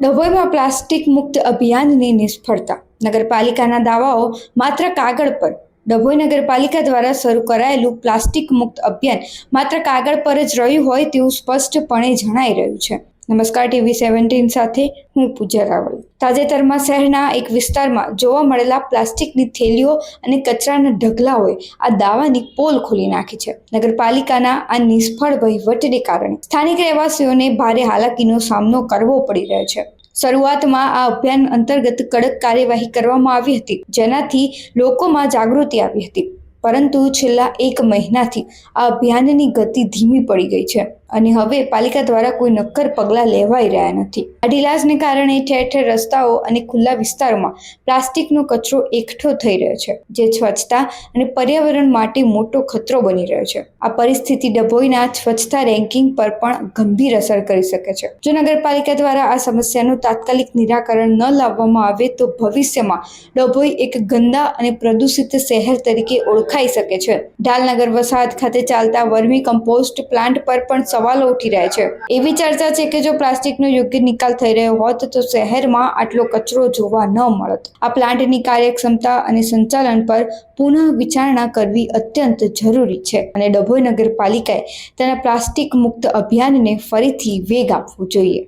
ડભોઈમાં plastic મુક્ત અભિયાનની નિષ્ફળતા. નગરપાલિકાના દાવાઓ માત્ર કાગળ પર. ડભોઈ નગરપાલિકા દ્વારા શરૂ કરાયેલું પ્લાસ્ટિક મુક્ત અભિયાન માત્ર કાગળ પર જ રહ્યું હોય તેવું સ્પષ્ટપણે જણાઈ રહ્યું છે. નમસ્કાર ટીવી સેવન્ટીન સાથે હું પૂજા રાવલ. તાજેતરમાં શહેરના એક વિસ્તારમાં જોવા મળેલા પ્લાસ્ટિકની થેલીઓ અને કચરાના ઢગલાઓએ આ દાવાની પોલ ખોલી નાખી છે. નગરપાલિકાના આ નિષ્ફળ વહીવટને કારણે સ્થાનિક રહેવાસીઓને ભારે હાલાકીનો સામનો કરવો પડી રહ્યો છે. શરૂઆતમાં આ અભિયાન અંતર્ગત કડક કાર્યવાહી કરવામાં આવી હતી, જેનાથી લોકોમાં જાગૃતિ આવી હતી. પરંતુ છેલ્લા એક મહિનાથી આ અભિયાનની ગતિ ધીમી પડી ગઈ છે. અને હવે પાલિકા દ્વારા કોઈ નક્કર પગલાં લેવાઈ રહ્યા નથી. આ ઢીલાસને કારણે ઠેર ઠેર રસ્તાઓ અને ખુલ્લા વિસ્તારોમાં પ્લાસ્ટિકનો કચરો એકઠો થઈ રહ્યો છે, જે સ્વચ્છતા અને પર્યાવરણ માટે મોટો ખતરો બની રહ્યો છે. આ પરિસ્થિતિ ડભોઈના સ્વચ્છતા રેન્કિંગ પર પણ ગંભીર અસર કરી શકે છે. જો નગરપાલિકા દ્વારા આ સમસ્યાનું તાત્કાલિક નિરાકરણ ન લાવવામાં આવે તો ભવિષ્યમાં ડભોઈ એક ગંદા અને પ્રદૂષિત શહેર તરીકે ઓળખાઈ શકે છે. ઢાલનગર વસાહત ખાતે ચાલતા વર્મી કમ્પોસ્ટ પ્લાન્ટ પર પણ સવાલો ઉઠી રહ્યા છે. એવી ચર્ચા છે કે જો પ્લાસ્ટિકનો યોગ્ય નિકાલ થઈ રહ્યો હોત તો શહેરમાં આટલો કચરો જોવા ન મળત. આ પ્લાન્ટની કાર્યક્ષમતા અને સંચાલન પર પુનઃ વિચારણા કરવી અત્યંત જરૂરી છે અને ડભોઈ નગરપાલિકાએ તેના પ્લાસ્ટિક મુક્ત અભિયાનને ફરીથી વેગ આપવો જોઈએ.